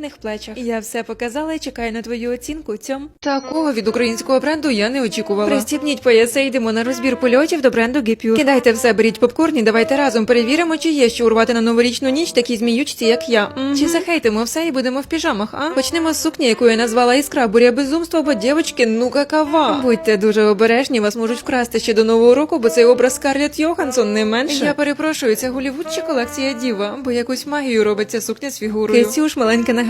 тендітних плечах. Я все показала і чекаю на твою оцінку. Цьом такого від українського бренду я не очікувала. Пристібніть пояси, йдемо на розбір польотів до бренду Гепюр. Кидайте все, беріть попкорн і давайте разом перевіримо, чи є що урвати на новорічну ніч такі зміючці, як я. Мгм. Чи захейтимо все і будемо в піжамах? А почнемо з сукні, яку я назвала іскра буря безумства, бо дівочки, ну какава. Будьте дуже обережні, вас можуть вкрасти ще до нового року, бо цей образ Скарлетт Йоханссон не менше. Я перепрошую, це Голівуд чи колекція діва, бо якусь магію робить ця сукня з фігурою. Кисюш, маленьке нагадування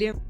неділі.